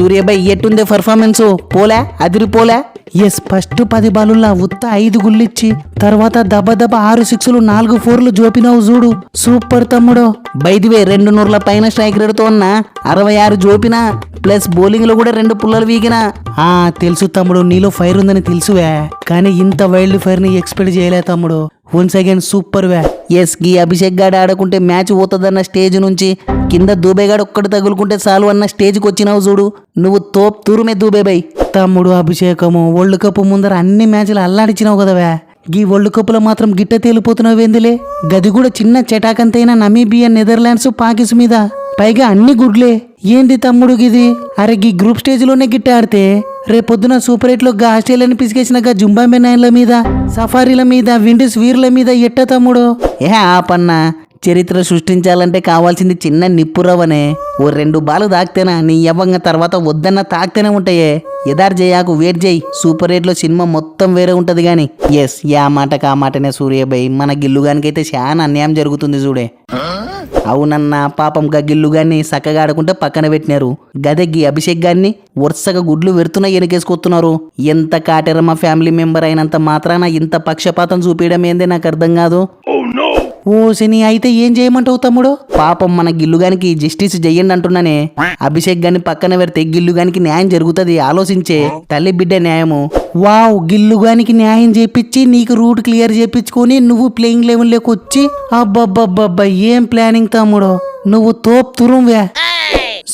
Suryabai ఎట్టుందే performance? పోలే అదిరిపోలే yes first పది బాలుల్లా ఉత్త ఐదు గుళ్ళిచ్చి తర్వాత దబ దబ ఆరు సిక్స్లు నాలుగు ఫోర్లు జోపినావు చూడు. సూపర్ తమ్ముడు. బైదివే రెండు నూర్ల పైన స్ట్రైక్ రేట్తో ఉన్న అరవై ఆరు జోపిన ప్లస్ బౌలింగ్లో కూడా రెండు పుల్లలు వీగినా. ఆ తెలుసు తమ్ముడు నీలో ఫైర్ ఉందని తెలుసువే. కానీ ఇంత వైల్డ్ ఫైర్ని ఎక్స్పెక్ట్ చేయలే తమ్ముడు. వన్స్ అగైన్ సూపర్ వే ఎస్ గీ అభిషేక్ గాడు ఆడకుంటే మ్యాచ్ పోతుందన్న స్టేజ్ నుంచి. కింద దూబేగాడు ఒక్కటి తగులుకుంటే చాలు అన్న స్టేజ్కి వచ్చినావు చూడు. నువ్వు తోప్ తూరుమే దూబేబై తమ్ముడు అభిషేకము వరల్డ్ కప్ ముందర అన్ని మ్యాచ్లు అల్లాడిచ్చినావు కదవా గీ వరల్డ్ కప్లో మాత్రం గిట్ట తేలిపోతున్నావు ఏందిలే గది కూడా చిన్న చటాకంతైనా నమీబియా నెదర్లాండ్స్ పాకిస్ మీద. పైగా అన్ని గుడ్లే. ఏంది తమ్ముడు గిది అరే గీ గ్రూప్ స్టేజ్లోనే గిట్ట ఆడితే రేపొద్దున సూపర్ ఎయిట్లో గా ఆస్ట్రేలియాని పిసికేసిన గా జుంబాంబే నైన్ల మీద సఫారీల మీద విండీస్ వీర్ల మీద ఎట్ట తమ్ముడు? ఏ ఆపన్నా చరిత్ర సృష్టించాలంటే కావాల్సింది చిన్న నిప్పురవనే ఓ రెండు బాలు తాకితేనా నీ యవ్వంగా తర్వాత వద్దన్న తాకితేనే ఉంటాయే. ఎదార్ జయాకు వెయిట్ చేయి సూపర్ ఎయిట్లో సినిమా మొత్తం వేరే ఉంటది గాని. ఎస్ యా మాటకు ఆ మాటనే సూర్యబాయ్ మన గిల్లుగానికైతే చాలా అన్యాయం జరుగుతుంది చూడే. అవునన్నా పాపం గా గిల్లు గాన్ని సక్కగా ఆడకుంటే పక్కన పెట్టినారు. గదెగ్గి అభిషేక్ గాన్ని వరుసగా గుడ్లు వెరుతున్నా ఎనకేసుకొస్తున్నారు. ఎంత కాటెర మా ఫ్యామిలీ మెంబర్ అయినంత మాత్రాన ఇంత పక్షపాతం చూపించడం ఏందే నాకు అర్థం కాదు. ఓ శని అయితే ఏం చేయమంటావు తమ్ముడు? పాపం మన గిల్లుగానికి జస్టిస్ చెయ్యండి అంటున్నానే అభిషేక్ గాని పక్కన పెడితే గిల్లుగానికి న్యాయం జరుగుతుంది ఆలోచించే తల్లి బిడ్డ న్యాయము. వావ్ గిల్లుగానికి న్యాయం చేపించి నీకు రూట్ క్లియర్ చేపించుకొని నువ్వు ప్లేయింగ్ లెవెల్లోకి వచ్చి అబ్బబ్బబ్బబ్బా ఏం ప్లానింగ్ తమ్ముడు? నువ్వు తోప్ తురుంవే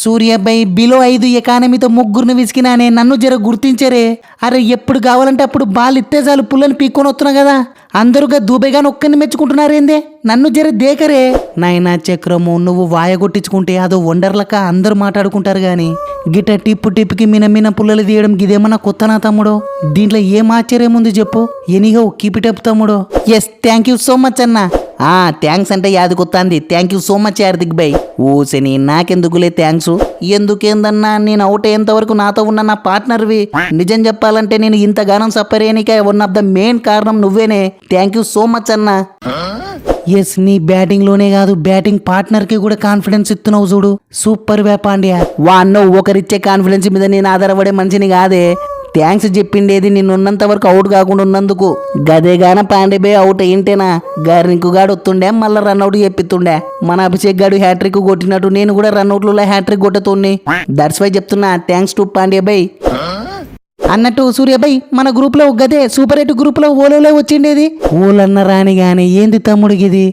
సూర్యబాయ్ బిలో ఐదు ఎకానమీతో ముగ్గురిని విసికినానే నన్ను జర గుర్తించరే. అరే ఎప్పుడు కావాలంటే అప్పుడు బాల్ ఇస్తే చాలు పుల్లని పీక్కొని వస్తున్నా కదా. అందరుగా దూబేగాని ఒక్కరిని మెచ్చుకుంటున్నారేందే? నన్ను జర దేకరే. నాయనా చక్రము నువ్వు వాయగొట్టించుకుంటే అదో వండర్లక అందరూ మాట్లాడుకుంటారు గాని. గిట టిప్పు టిప్పుకి మిన మిన పుల్లలు తీయడం గిదేమన్నా కొత్తనా తమ్ముడు? దీంట్లో ఏం ఆశ్చర్యం ఉంది చెప్పు. ఎనీహో కీప్ ఇట్ అప్ తమ్ముడు. Yes thank you so much అన్నా. థ్యాంక్స్ అంటే యాదికొత్తాంది thank you so much Hardik bye ఓ నాకెందుకులే థ్యాంక్స్ ఎందుకేందన్నా నేను అవుట్ అయ్యేంత వరకు నాతో ఉన్న నా పార్ట్నర్వి నిజం చెప్పాలంటే నేను ఇంతగానం సఫర్ అయ్యానికే వన్ ఆఫ్ ద మెయిన్ కారణం నువ్వేనే. థ్యాంక్ యూ సో మచ్ అన్న. ఎస్ నీ బ్యాటింగ్లోనే కాదు బ్యాటింగ్ పార్ట్నర్కి కూడా కాన్ఫిడెన్స్ ఇస్తున్నావు చూడు. సూపర్ వే పాండ్యా వాన్నో ఒకరిచ్చే కాన్ఫిడెన్స్ మీద నేను ఆధారపడే మనిషిని కాదే. థ్యాంక్స్ చెప్పిండేది నేను ఉన్నంత వరకు అవుట్ కాకుండా ఉన్నందుకు. గదేగాన పాండేబే అవుట్ అయింటేనా గారికి గాడు వస్తుండే మళ్ళీ రన్అట్ చెప్పిస్తుండే. మన అభిషేక్ గాడు హ్యాట్రిక్ కొట్టినట్టు నేను కూడా రన్అట్లలో హ్యాట్రిక్ కొట్టుతుంది దట్స్ వై చెప్తున్నా థ్యాంక్స్ టు పాండ్యబాయ్ అన్నట్టు సూర్యబాయ్ మన గ్రూప్లో గదే సూపర్ ఎయిట్ గ్రూప్లో వచ్చిండేది. ఓలన్న రాని గాని ఏంది తమ్ముడికి ఇది?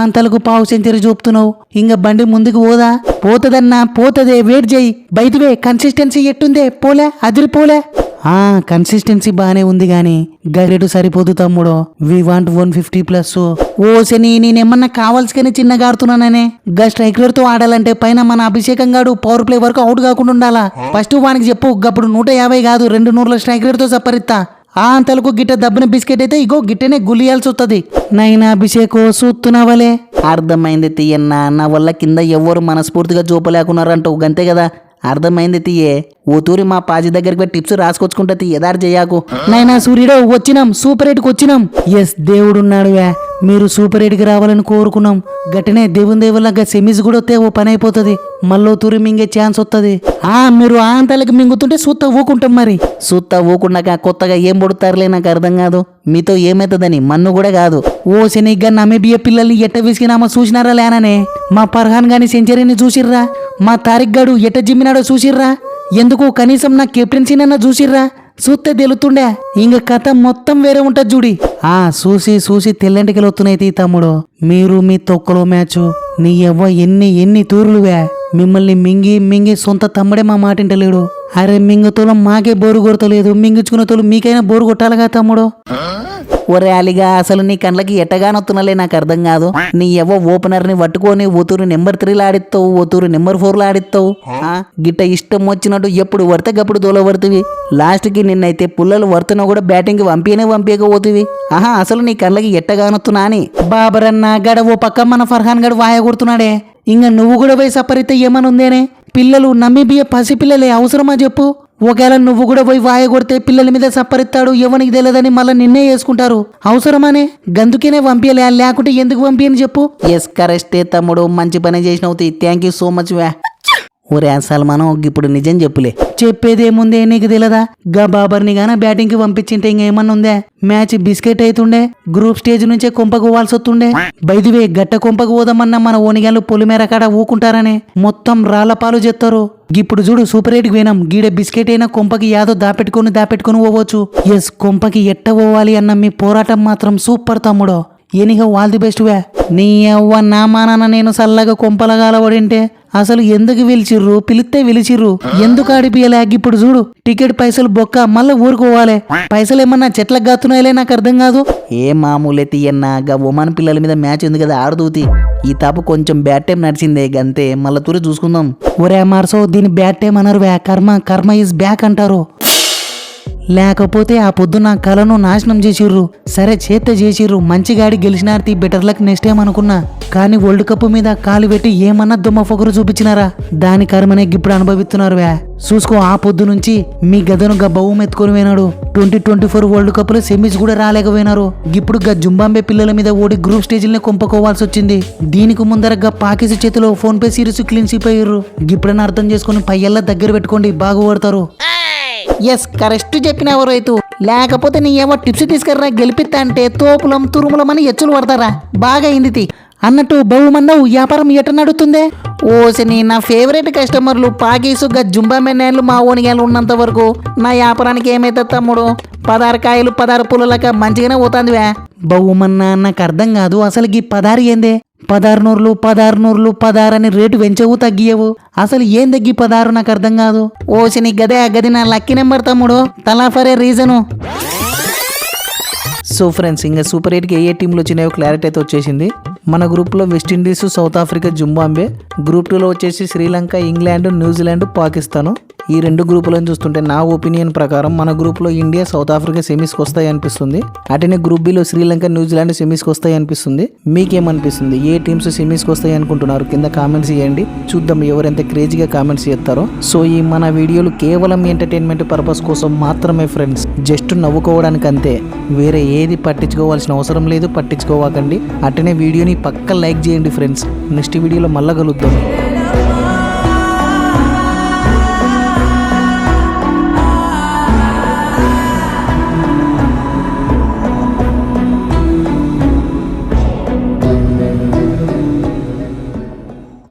అంతలకు పావు సెంచరీ చూపుతున్నావు. ఇంక బండి ముందుకు పోదా? పోతదన్నా పోతదే వెయిట్ చేయి. బయటవే కన్సిస్టెన్సీ ఎట్టుందే? పోలే అదిరిపోలే. ఆ కన్సిస్టెన్సీ బానే ఉంది గాని. గరేటు సరిపోదు తమ్ముడు. We want one fifty plus ఓ శని నేనేమన్నా కావాల్సి చిన్నగా ఆడుతున్నాననే. గా స్ట్రైకర్తో ఆడాలంటే పైన మన అభిషేకం గాడు పవర్ ప్లే వరకు అవుట్ కాకుండా ఉండాలా? ఫస్ట్ వానికి చెప్పు గప్పుడు నూట యాభై కాదు రెండు నూరుల స్ట్రైకర్తో సపరిత్తా. ఆ అంతలకు గిట్ట దబ్బిన బిస్కెట్ అయితే ఇగో గిట్టనే గులియాల్సి వస్తుంది నైనా అభిషేకో సూత్తున్నావలే అర్థమైంది తీయన్న నా వల్ల కింద ఎవ్వరు మనస్ఫూర్తిగా చూపలేకున్నారంటూ గంతే కదా. అర్థమైంది తీయే. ఓ తూరి మా పాజీ దగ్గరికి టిప్స్ రాసుకొచ్చుకుంటా తీయదారు చేయకు నైనా సూర్యుడు వచ్చినాం. సూపర్ ఎయిట్కి వచ్చినాం. ఎస్ దేవుడున్నాడుగా. మీరు సూపర్ ఎయిట్కి రావాలని కోరుకున్నాం. గట్టినే దేవుని దేవుళ్ళగా సెమీస్ కూడా వస్తే ఓ పని అయిపోతుంది. మళ్ళీ తూరి మింగే ఛాన్స్ వస్తుంది ఆ మీరు ఆంతాలకి మింగుతుంటే సూత్త ఊకుంటాం మరి. సూత్త ఊకున్నాక కొత్తగా ఏం పొడుతారులే నాకు అర్థం కాదు. మీతో ఏమవుతుందని మన్ను కూడా కాదు. ఓ శనిగ్గా నమేబియ పిల్లల్ని ఎట్ట విసిగినామా చూసినారా లేననే? మా పర్హాన్ గాని సెంచరీని చూసిర్రా? మా తారిక్ గాడు ఎట్ట జిమ్మినాడో చూసిర్రా? ఎందుకు కనీసం నా కెప్టెన్సీనన్నా చూసిర్రా? చూస్తే తెలుతుండే. ఇంక కథ మొత్తం వేరే ఉంటది చూడి ఆ చూసి చూసి తెల్లంటికలు వస్తున్నాయి తమ్ముడు. మీరు మీ తొక్కలో మ్యాచ్. నీ ఎవ్వ ఎన్ని ఎన్ని తూరులువే. మిమ్మల్ని మింగి మింగి సొంత తమ్ముడే మా మాటింటలేడు. అరే మింగుతోలో మాకే బోరు కొడతలేదు. మింగించుకునే తోలు మీకైనా బోరు కొట్టాలిగా తమ్ముడు? ఒరే అలిగా అసలు నీ కళ్ళకి ఎట్టగానొత్తునలే నాకు అర్థం కాదు. నీ ఎవ ఓపెనర్ని పట్టుకొని ఓతూరు నెంబర్ త్రీలో ఆడిస్తావు ఓతూరు నెంబర్ ఫోర్లో ఆడిస్తావు ఆ, గిట్ట ఇష్టం వచ్చినట్టు ఎప్పుడు వడితే గప్పుడు దూల పడుతుంది. లాస్ట్కి నిన్నైతే పుల్లలు వరుతున్నా కూడా బ్యాటింగ్ పంపియనే పంపియక పోతివి ఆహా అసలు నీ కళ్ళకి ఎట్టగానొత్తున్నా అని. బాబరన్న గడ ఓ పక్క మన ఫర్హాన్ గడు వాయ కొడుతున్నాడే. ఇంకా నువ్వు కూడా పోయి సపరితే ఏమని ఉందేనే పిల్లలు నమ్మిబియ పసిపిల్లలే అవసరమా చెప్పు? ఒకవేళ నువ్వు కూడా పోయి వాయ కొడితే పిల్లల మీద సప్పరిస్తాడు ఎవనికి తెలియదని మళ్ళీ నిన్నే వేసుకుంటారు. అవసరమానే? గందుకేనే పంపించలే లేకుంటే ఎందుకు పంపించని చెప్పు? ఎస్ కరెస్టే తమ్ముడు మంచి పని చేసినవుతాయి థ్యాంక్ యూ సో మచ్ వ్యా ఒరే సల్మానం ఇప్పుడు నిజం చెప్పులే. చెప్పేదేముందే నీకు తెలియదా గా బాబర్ని గాన బ్యాటింగ్కి పంపించింటే ఇంకేమన్నా ఉందే మ్యాచ్ బిస్కెట్ అవుతుండే గ్రూప్ స్టేజ్ నుంచే కొంపకు పోవాల్సి వస్తుండే బైదివే గట్ట కొంపకు పోదామన్నా మన ఓనిగాళ్ళు పొలిమేర కాడ ఊకుంటారనే. మొత్తం రాళ్ళపాలు చేస్తారు ఇప్పుడు చూడు సూపర్ ఎయిట్ పోయినాం. గీడ బిస్కెట్ అయినా కొంపకి యాదో దాపెట్టుకొని దాపెట్టుకొని పోవచ్చు. ఎస్ కొంపకి ఎట్ట పోవాలి అన్న మీ పోరాటం మాత్రం సూపర్ తమ్ముడో. ఎనిహో ఆల్ ది బెస్ట్ వే. నీ అవ్వ నా మానాన్న నేను సల్లగా కొంపలగాల పడింటే అసలు ఎందుకు పిలిచిర్రు పిలిస్తే పిలిచిర్రు ఎందుకు ఆడిపియలేక ఇప్పుడు చూడు టికెట్ పైసలు బొక్క మళ్ళీ ఊరుకోవాలి. పైసలు ఏమన్నా చెట్లకు గాతున్నాయలే నాకు అర్థం కాదు. ఏ మామూలే తీయన్నా గా ఒమాన్ పిల్లల మీద మ్యాచ్ ఉంది కదా ఆడదూతి. ఈ తాపు కొంచెం బ్యాట్ టైం నడిచిందే గంతే. మళ్ళీ తూరి చూసుకుందాం. ఒరే మార్సో దీని బ్యాట్ టైం అనరు వే కర్మ కర్మ ఈజ్ బ్యాక్ అంటారు. లేకపోతే ఆ పొద్దు నా కలను నాశనం చేసిర్రు. సరే చేత చేసిర్రు. మంచిగాడి గెలిచినార్తి బెటర్ లక్ నెక్స్ట్ టైం అనుకున్నా. కానీ వరల్డ్ కప్ మీద కాలు పెట్టి ఏమన్నా దుమ్మ పొగరు చూపించినారా? దాని కర్మనే ఇప్పుడు అనుభవిస్తున్నారు వే. చూసుకో ఆ పొద్దు నుంచి మీ గదను గా బహుం ఎత్తుకొని పోయినాడు. ట్వంటీ ట్వంటీ ఫోర్ వరల్డ్ కప్లో సెమీస్ కూడా రాలేకపోయినారు. ఇప్పుడు గా జుంబాంబే పిల్లల మీద ఓడి గ్రూప్ స్టేజ్లనే కొంపకోవాల్సి వచ్చింది. దీనికి ముందర గా పాకిస్ చేతిలో ఫోన్ పే సిరీస్ క్లీన్షిప్ అయ్యారు ఇప్పుడైనా అర్థం చేసుకుని పయ్యల్లా దగ్గర పెట్టుకోండి బాగుపడతారు ఎస్ కరెక్ట్ చెప్పినావు రైతు. లేకపోతే నీ ఏమో టిప్స్ తీసుకురా గెలిపిస్తా అంటే తోపులం తురుములం అని ఎచ్చులు పడతారా? బాగా అయింది తి. అన్నట్టు బహుమన్నవు వ్యాపారం ఎట నడుతుందే? ఓసిని నా ఫేవరెట్ కస్టమర్లు పాకీసుగా జుంబా మెన్నేళ్ళు మా ఓనిగాలు ఉన్నంత వరకు నా వ్యాపారానికి ఏమైతే తమ్ముడు? పదారు కాయలు పదారు పుల్లలక మంచిగానే పోతాందివే. బహుమన్నా నాకు అర్థం కాదు అసలు ఈ పదారు ఏందే? పదహారు నూర్లు పదారని పదహారు రేటు పెంచవు తగ్గియవు. అసలు ఏం తగ్గి పదారు నాకు అర్థం కాదు. ఓసి గదే ఆ గది నా లక్కీ నెంబర్ తమ్ముడు. Thala for reason. So friends ఇంకా సూపర్ ఎయిట్కి ఏ టీంలు వచ్చినాయో క్లారిటీ అయితే వచ్చేసింది. మన గ్రూప్లో West Indies South Africa Zimbabwe group టూలో వచ్చేసి శ్రీలంక ఇంగ్లాండ్ న్యూజిలాండ్ పాకిస్తాను. ఈ రెండు గ్రూపులను చూస్తుంటే నా ఒపీనియన్ ప్రకారం మన గ్రూప్లో ఇండియా సౌత్ ఆఫ్రికా సెమీస్కి వస్తాయి అనిపిస్తుంది. అటనే గ్రూప్ బిలో శ్రీలంక న్యూజిలాండ్ సెమీస్కి వస్తాయి అనిపిస్తుంది. మీకేమనిపిస్తుంది? ఏ టీమ్స్ సెమీస్కి వస్తాయి అనుకుంటున్నారు? కింద కామెంట్స్ చేయండి. చూద్దాం ఎవరెంత క్రేజీగా కామెంట్స్ చేస్తారో. సో ఈ మన వీడియోలు కేవలం ఎంటర్టైన్మెంట్ పర్పస్ కోసం మాత్రమే ఫ్రెండ్స్. జస్ట్ నవ్వుకోవడానికి అంతే. వేరే ఏది పట్టించుకోవాల్సిన అవసరం లేదు పట్టించుకోవాకండి. అటనే వీడియోని పక్క లైక్ చేయండి ఫ్రెండ్స్. నెక్స్ట్ వీడియోలో మళ్ళా కలుద్దాం.